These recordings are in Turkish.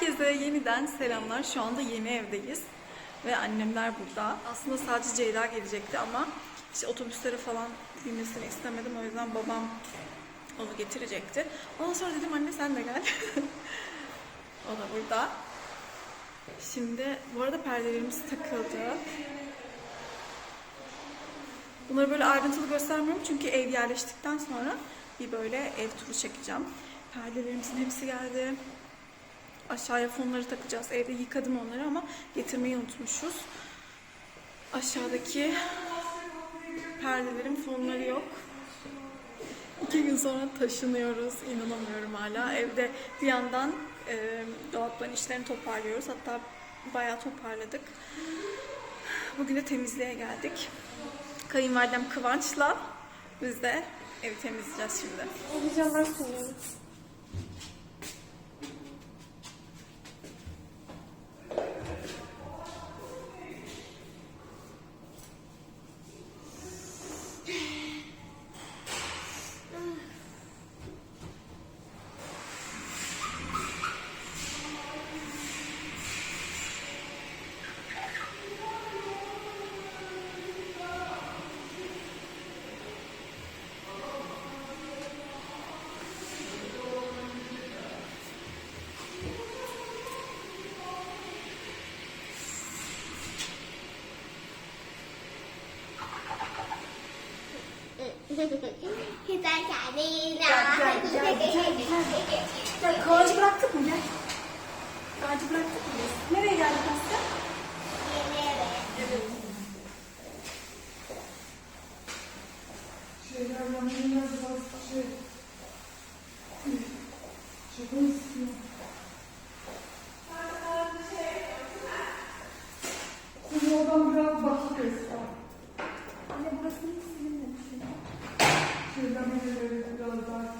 Herkese yeniden selamlar. Şu anda yeni evdeyiz. Ve annemler burada. Aslında sadece Ceyda gelecekti ama işte otobüslere falan binmesini istemedim. O yüzden babam onu getirecekti. Ondan sonra dedim anne sen de gel. o da burada. Şimdi bu arada perdelerimiz takıldı. Bunları böyle ayrıntılı göstermiyorum çünkü ev yerleştikten sonra bir böyle ev turu çekeceğim. Perdelerimizin hepsi geldi. Aşağıya fonları takacağız. Evde yıkadım onları ama getirmeyi unutmuşuz. Aşağıdaki perdelerin fonları yok. İki gün sonra taşınıyoruz. İnanamıyorum hala. Evde bir yandan e, dolapların işlerini toparlıyoruz. Hatta bayağı toparladık. Bugün de temizliğe geldik. Kayınvalidem Kıvanç'la biz de evi temizleyeceğiz şimdi. Heyecanlar sunuyorum. Güzel geldin. Gel, Kıvancı bıraktık mı? Gel. Bıraktık mı biz? Nereye geldik Asya? Şeyler yanına biraz şey... Çok istiyor. Oradan biraz göster. Anne burasını hiç silinmemiş. Şeyden böyle biraz daha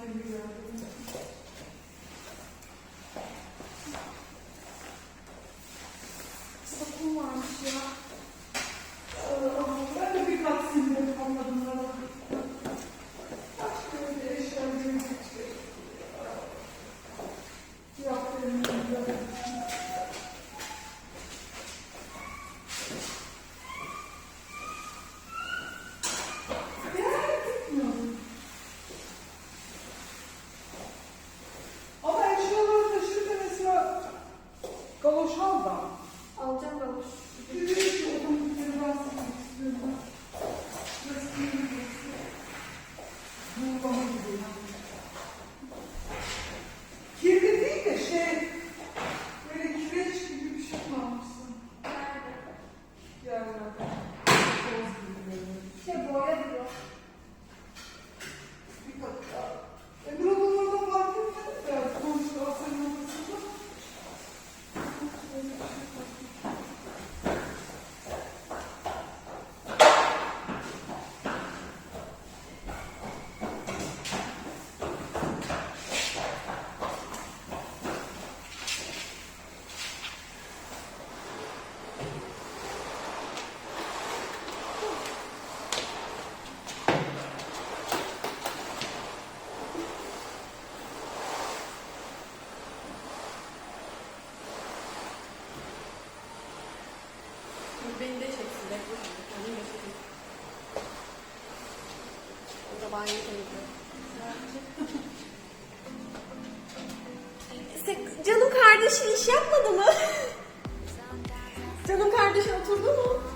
kardeşin iş yapmadı mı? Canım kardeşin oturdu mu?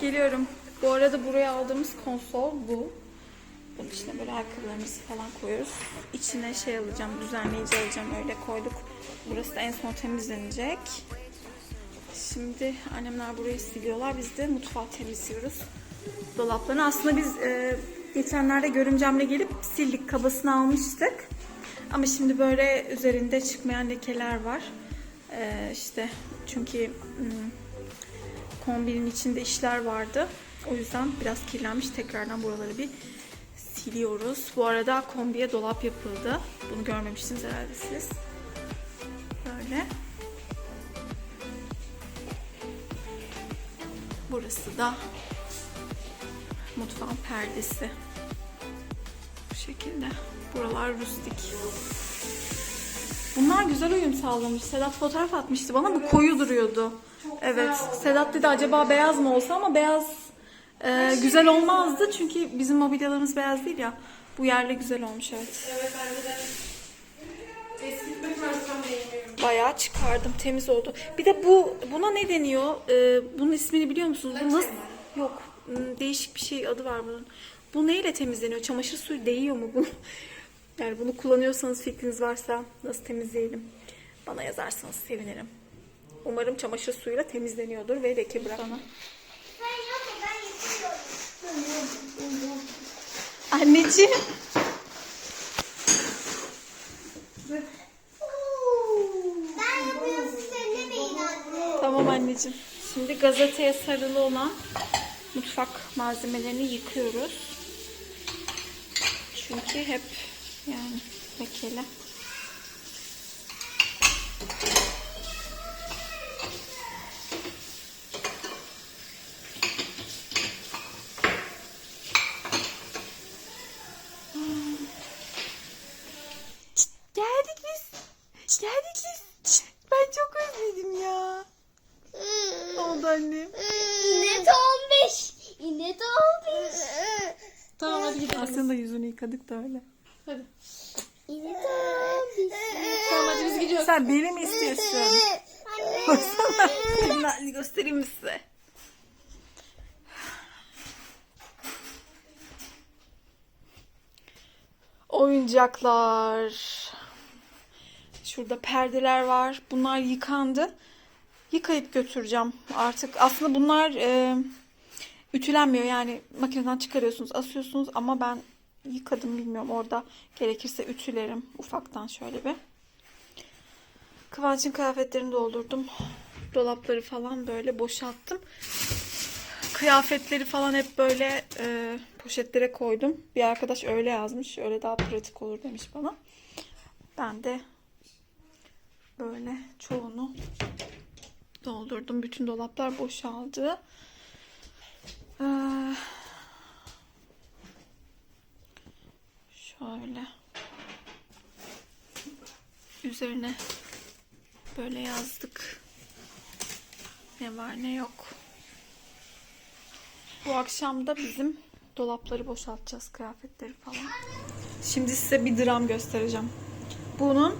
Geliyorum. Bu arada buraya aldığımız konsol bu. Bunun içine böyle ayakkabılarımızı falan koyuyoruz. İçine şey alacağım, düzenleyici alacağım. Öyle koyduk. Burası da en son temizlenecek. Şimdi annemler burayı siliyorlar. Biz de mutfağı temizliyoruz. Dolaplarını. Aslında biz e, geçenlerde görümcemle gelip sildik. Kabasını almıştık. Ama şimdi böyle üzerinde çıkmayan lekeler var. E, işte çünkü hmm, kombinin içinde işler vardı. O yüzden biraz kirlenmiş. Tekrardan buraları bir siliyoruz. Bu arada kombiye dolap yapıldı. Bunu görmemiştiniz herhalde siz. Böyle. Burası da mutfağın perdesi. Bu şekilde. Buralar rustik. Bunlar güzel uyum sağlamış. Sedat fotoğraf atmıştı bana. Bu koyu duruyordu. Evet. Sedat dedi acaba beyaz mı olsa ama beyaz e, güzel olmazdı. Çünkü bizim mobilyalarımız beyaz değil ya. Bu yerle güzel olmuş evet. Evet bence de. Eskitmek beğeniyorum. Bayağı çıkardım. Temiz oldu. Bir de bu buna ne deniyor? Ee, bunun ismini biliyor musunuz? Bu nasıl? Yok. Hmm, Değişik bir şey adı var bunun. Bu neyle temizleniyor? Çamaşır suyu değiyor mu bu? Yani bunu kullanıyorsanız fikriniz varsa nasıl temizleyelim? Bana yazarsanız sevinirim. Umarım çamaşır suyuyla temizleniyordur ve leke yapıyorum. Anneciğim. Ben yapıyorum siz ellemeyin anne. Tamam anneciğim. Şimdi gazeteye sarılı olan mutfak malzemelerini yıkıyoruz. Çünkü hep yani lekeli. Geldik biz. Geldik biz. Ben çok özledim ya. Ne oldu annem? İnet olmuş. İnet olmuş. Tamam hadi gidelim. Aslında yıkadık da öyle. Hadi. Tamam hadi biz gidiyoruz. Sen beni mi istiyorsun? Anne. Baksana. Halini göstereyim mi size? Oyuncaklar. Şurada perdeler var. Bunlar yıkandı. Yıkayıp götüreceğim artık. Aslında bunlar e, ütülenmiyor. Yani makineden çıkarıyorsunuz, asıyorsunuz ama ben yıkadım bilmiyorum. Orada gerekirse ütülerim ufaktan şöyle bir. Kıvanç'ın kıyafetlerini doldurdum. Dolapları falan böyle boşalttım. Kıyafetleri falan hep böyle e, poşetlere koydum. Bir arkadaş öyle yazmış. Öyle daha pratik olur demiş bana. Ben de böyle çoğunu doldurdum. Bütün dolaplar boşaldı. Ee, şöyle üzerine böyle yazdık. Ne var ne yok. Bu akşam da bizim dolapları boşaltacağız kıyafetleri falan. Şimdi size bir dram göstereceğim. Bunun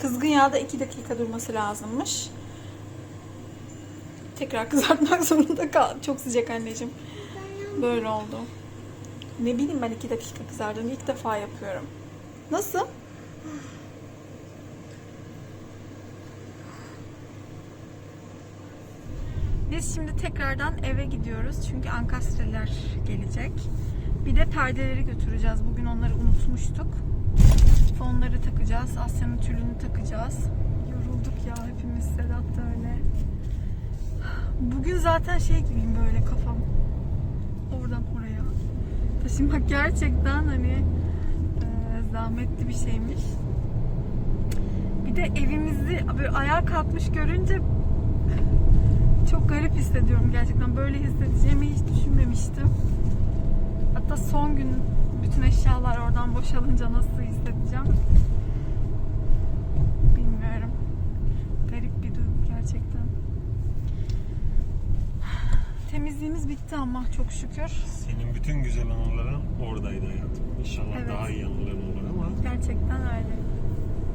kızgın yağda 2 dakika durması lazımmış. Tekrar kızartmak zorunda kal. Çok sıcak anneciğim. Böyle oldu. Ne bileyim ben 2 dakika kızardığını ilk defa yapıyorum. Nasıl? Biz şimdi tekrardan eve gidiyoruz çünkü ankastreler gelecek. Bir de perdeleri götüreceğiz. Bugün onları unutmuştuk. Fonları takacağız. Asya'nın tülünü takacağız. Yorulduk ya hepimiz. Sedat da öyle. Bugün zaten şey gibiyim böyle kafam. Oradan oraya. Taşımak gerçekten hani e, zahmetli bir şeymiş. Bir de evimizi böyle ayağa kalkmış görünce çok garip hissediyorum gerçekten. Böyle hissedeceğimi hiç düşünmemiştim. Hatta son gün bütün eşyalar oradan boşalınca nasıl hissedeceğim bilmiyorum. Garip bir duygu gerçekten. Temizliğimiz bitti ama çok şükür. Senin bütün güzel anıların oradaydı hayatım. İnşallah Evet. daha iyi anıların olur ama Gerçekten öyle.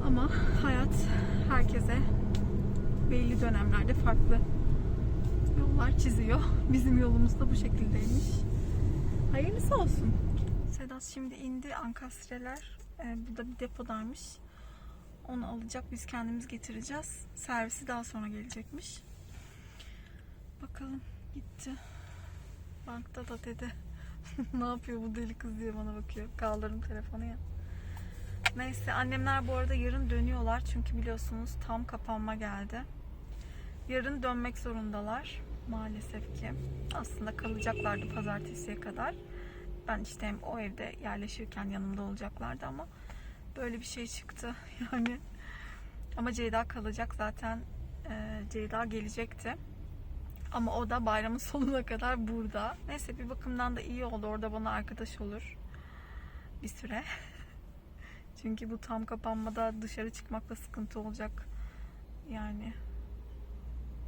Ama hayat herkese belli dönemlerde farklı yollar çiziyor. Bizim yolumuz da bu şekildeymiş. Hayırlısı olsun. Sedat şimdi indi ankastreler. Ee, burada bir depodaymış. Onu alacak biz kendimiz getireceğiz. Servisi daha sonra gelecekmiş. Bakalım gitti. Bankta da dedi. ne yapıyor bu deli kız diye bana bakıyor. Kaldırdım telefonu ya. Neyse annemler bu arada yarın dönüyorlar. Çünkü biliyorsunuz tam kapanma geldi. Yarın dönmek zorundalar maalesef ki. Aslında kalacaklardı pazartesiye kadar. Ben işte hem o evde yerleşirken yanımda olacaklardı ama böyle bir şey çıktı yani. Ama Ceyda kalacak zaten e, Ceyda gelecekti. Ama o da bayramın sonuna kadar burada. Neyse bir bakımdan da iyi oldu. Orada bana arkadaş olur. Bir süre. Çünkü bu tam kapanmada dışarı çıkmakta sıkıntı olacak. Yani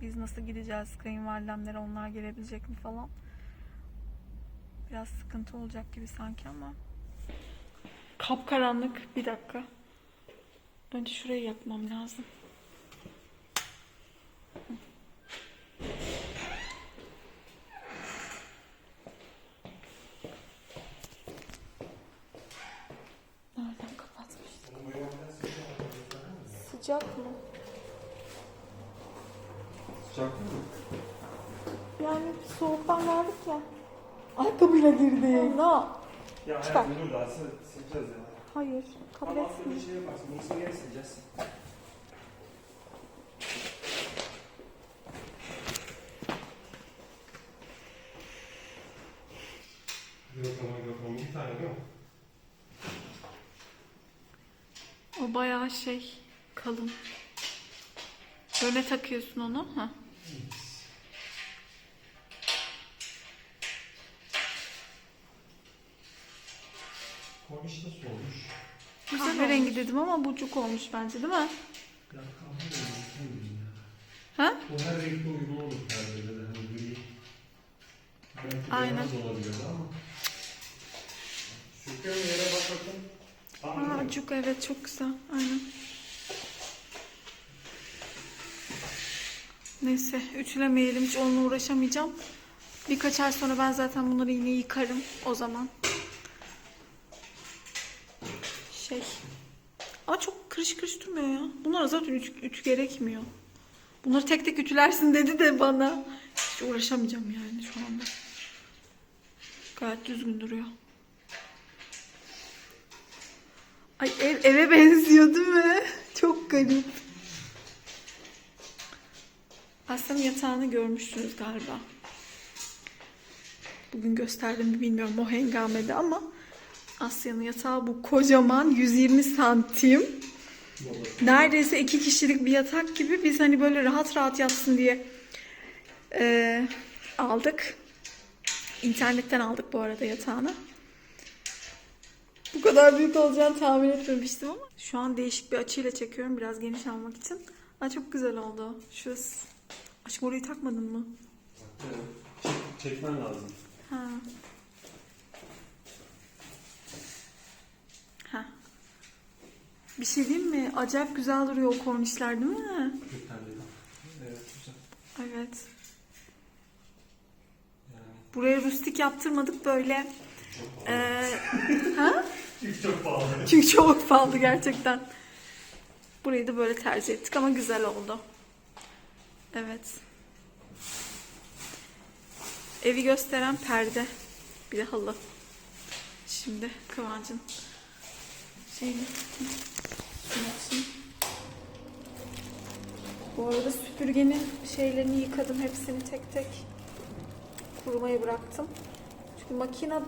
biz nasıl gideceğiz? Kayınvalidemlere onlar gelebilecek mi falan. Biraz sıkıntı olacak gibi sanki ama. Kapkaranlık. Bir dakika. Önce şurayı yapmam lazım. Nereden mı? Sıcak soğuktan geldik ya. Ayakkabıyla girdi. Ne? Ya Çıkar. hayatım dur daha sil- sileceğiz ya. Hayır. Kabul Ama aslında bir etmiyor. şey yaparsın. Bunu geri sileceğiz. Mikrofon mikrofon bir tane mi? O bayağı şey kalın. Böyle takıyorsun onu. Ha. Korniş nasıl olmuş? Kahverengi dedim ama bucuk olmuş bence değil mi? Ya kahverengi değil ya. Ha? O her renkte uygun olur perdede de. Hani gri. Belki Aynen. beyaz olabilir ama. Sürtüyorum yere bak bakın. Tamam Aa, bucuk evet çok güzel. Aynen. Neyse ütülemeyelim hiç onunla uğraşamayacağım. Birkaç ay sonra ben zaten bunları yine yıkarım o zaman. Şey. Kırış durmuyor ya. Bunlara zaten ütü, ütü gerekmiyor. Bunları tek tek ütülersin dedi de bana. Hiç uğraşamayacağım yani şu anda. Gayet düzgün duruyor. Ay ev, eve benziyor değil mi? Çok garip. Aslında yatağını görmüşsünüz galiba. Bugün gösterdim mi bilmiyorum o hengamede ama Asya'nın yatağı bu kocaman 120 santim. Neredeyse iki kişilik bir yatak gibi biz hani böyle rahat rahat yatsın diye eee, aldık. İnternetten aldık bu arada yatağını. Bu kadar büyük olacağını tahmin etmemiştim ama. Şu an değişik bir açıyla çekiyorum biraz geniş almak için. Aa, çok güzel oldu. Şu Aşkım orayı takmadın mı? Evet. Çek- çekmen lazım. Ha. Bir şey diyeyim mi? Acayip güzel duruyor o kornişler değil mi? Evet güzel. Evet. Buraya rustik yaptırmadık böyle. Ee, ha? Çünkü çok pahalı. Çünkü çok pahalı gerçekten. Burayı da böyle tercih ettik ama güzel oldu. Evet. Evi gösteren perde. Bir de halı. Şimdi Kıvancın şeyini açayım. Bu arada süpürgenin şeylerini yıkadım. Hepsini tek tek kurumaya bıraktım. Çünkü makine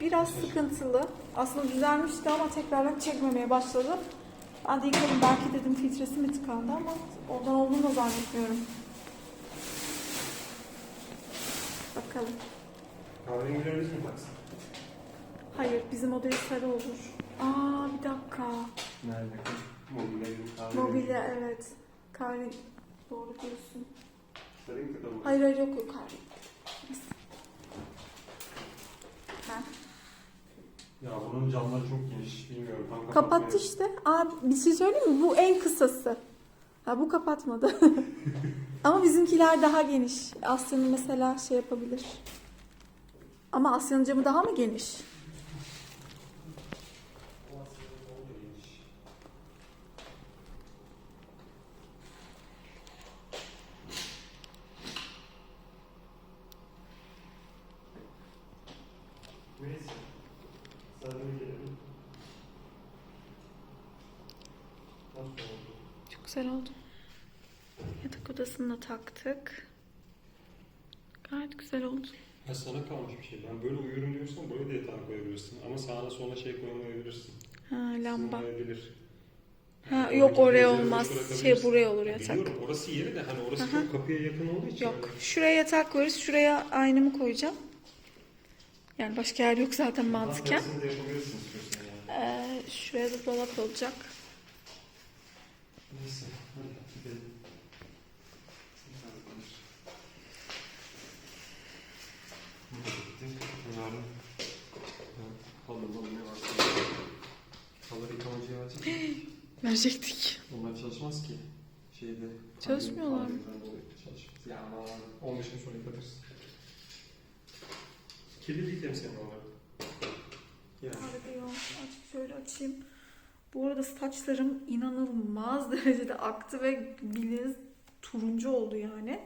biraz sıkıntılı. Aslında düzelmişti ama tekrardan çekmemeye başladı. Ben de yıkadım. Belki dedim filtresi mi tıkandı ama ondan olduğunu da zannetmiyorum. Bakalım. Kahverengileri biz mi taksak? Hayır bizim odayı sarı olur. Aa bir dakika. Nerede? Mobilya kahverengi. Mobilya evet. Kahve doğru diyorsun. Sarayım mı? Hayır hayır yok yok kahve. Ha. Ya bunun camları çok geniş. Bilmiyorum. Tam Kapattı işte. Aa bir şey söyleyeyim mi? Bu en kısası. Ha bu kapatmadı. Ama bizimkiler daha geniş. Asya'nın mesela şey yapabilir. Ama Asya'nın camı daha mı geniş? Neyse. Sana gelelim. Nasıl oldu? Çok güzel oldu. Taktık. Gayet güzel oldu. Ha sana kalmış bir şey. Ben böyle uyurum diyorsan buraya da yatağı koyabilirsin. Ama sağına soluna şey koyamayabilirsin. Ha lamba. Sığmayabilir. Ha Yani yok oraya olmaz. Şey buraya olur Ya yatak. Biliyorum orası yeri de hani orası çok kapıya yakın olduğu için. Yok. hani- Şuraya yatak koyarız. Şuraya aynamı koyacağım. Yani başka yer yok zaten mantıken. Yani. Ee, şuraya da dolap olacak. Neyse hadi gidelim. Sen de konuş. Burada bittik. Yarın halı ne varsa halıları yıkamacıya verecek miyim? Verecektik. Onlar çalışmaz ki. Şeyde. Çalışmıyorlar mı? Çalışmaz. Ya aman 15 gün sonra yıkatırsın. Kirli değil de mi senin onlar? Yani. Arada yok. Aç, şöyle açayım. Bu arada saçlarım inanılmaz derecede aktı ve bildiğiniz turuncu oldu yani.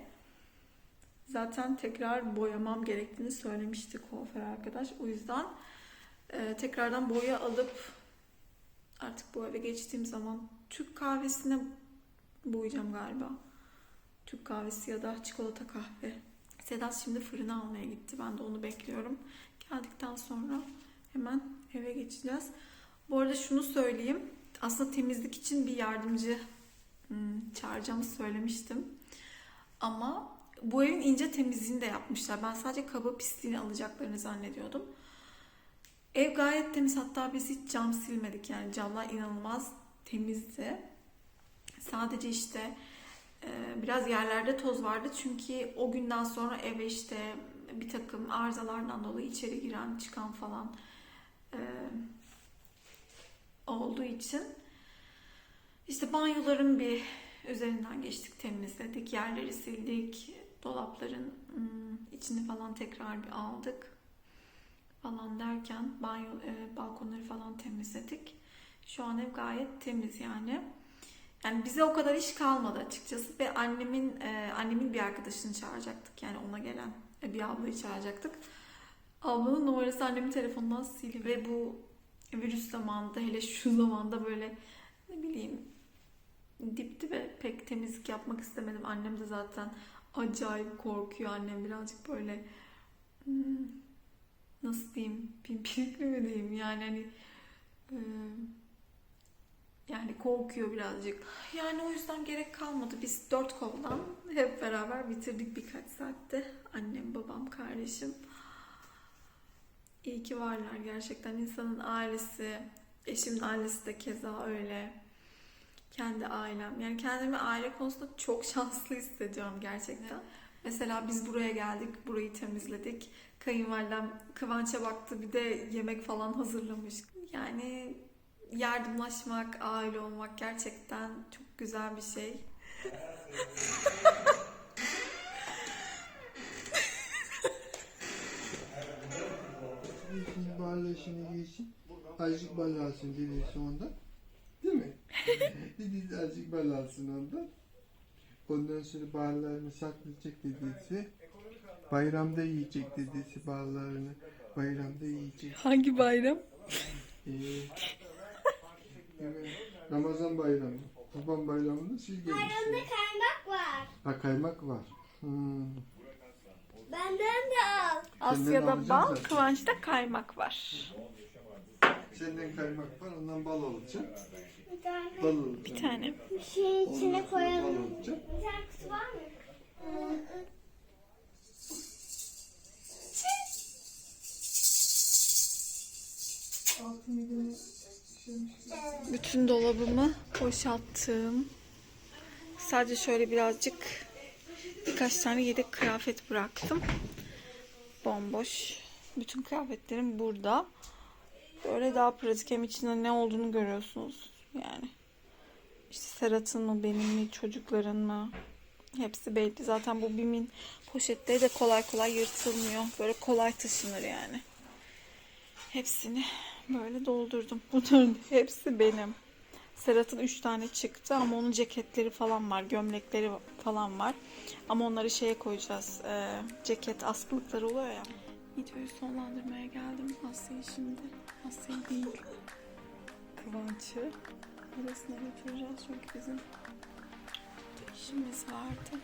Zaten tekrar boyamam gerektiğini söylemişti kuaför arkadaş. O yüzden e, tekrardan boya alıp artık bu eve geçtiğim zaman Türk kahvesine boyayacağım galiba. Türk kahvesi ya da çikolata kahve. Sedat şimdi fırına almaya gitti. Ben de onu bekliyorum. Geldikten sonra hemen eve geçeceğiz. Bu arada şunu söyleyeyim. Aslında temizlik için bir yardımcı hmm, çağıracağımı söylemiştim. Ama bu evin ince temizliğini de yapmışlar. Ben sadece kaba pisliğini alacaklarını zannediyordum. Ev gayet temiz. Hatta biz hiç cam silmedik. Yani camlar inanılmaz temizdi. Sadece işte e, biraz yerlerde toz vardı. Çünkü o günden sonra eve işte bir takım arızalardan dolayı içeri giren çıkan falan e, olduğu için işte banyoların bir üzerinden geçtik temizledik yerleri sildik dolapların hmm, içini falan tekrar bir aldık falan derken banyo e, balkonları falan temizledik. Şu an ev gayet temiz yani. Yani bize o kadar iş kalmadı açıkçası ve annemin e, annemin bir arkadaşını çağıracaktık. Yani ona gelen e, bir ablayı çağıracaktık. Ablanın numarası annemin telefonundan sildi ve bu virüs zamanında hele şu zamanda böyle ne bileyim dip dibe pek temizlik yapmak istemedim. Annem de zaten acayip korkuyor. Annem birazcık böyle hmm, nasıl diyeyim pimpirikli mi diyeyim yani hani yani korkuyor birazcık. Yani o yüzden gerek kalmadı. Biz dört koldan hep beraber bitirdik birkaç saatte. Annem, babam, kardeşim. İyi ki varlar gerçekten. insanın ailesi, eşimin ailesi de keza öyle. Kendi ailem. Yani kendimi aile konusunda çok şanslı hissediyorum gerçekten. Mesela biz buraya geldik, burayı temizledik. Kayınvalidem Kıvanç'a baktı, bir de yemek falan hazırlamış. Yani yardımlaşmak, aile olmak gerçekten çok güzel bir şey. Barlaşını giysin. Azıcık ondan. Değil mi? Dedesi azıcık bal alsın ondan. Ondan sonra ballarını saklayacak dedesi. Bayramda yiyecek dedesi ballarını. Bayramda yiyecek. Hangi bayram? Ee, evet, Ramazan bayramı. Kurban bayramında siz Bayramda gelmişsiniz. kaymak var. Ha kaymak var. Hmm. Benden de al. Asya'da bal, zaten. Kıvanç'ta kaymak var. Senden kaymak var, ondan bal olacak. Bir tane. Bir tane. Bir Ondan içine koyalım. Bir tane kutu var mı? Bütün dolabımı boşalttım. Sadece şöyle birazcık birkaç tane yedek kıyafet bıraktım. Bomboş. Bütün kıyafetlerim burada. Böyle daha pratik hem içinde ne olduğunu görüyorsunuz. Yani İşte Serhat'ın mı benim mi çocukların mı? Hepsi belli. Zaten bu BİM'in poşetleri de kolay kolay yırtılmıyor. Böyle kolay taşınır yani. Hepsini böyle doldurdum. Bunların hepsi benim. Serhat'ın 3 tane çıktı ama onun ceketleri falan var, gömlekleri falan var. Ama onları şeye koyacağız. Ee, ceket askılıkları oluyor ya. Videoyu sonlandırmaya geldim. Asya'yı şimdi. Asya'yı değil. Kıvanç'ı. Arasına götüreceğiz çünkü bizim işimiz vardı.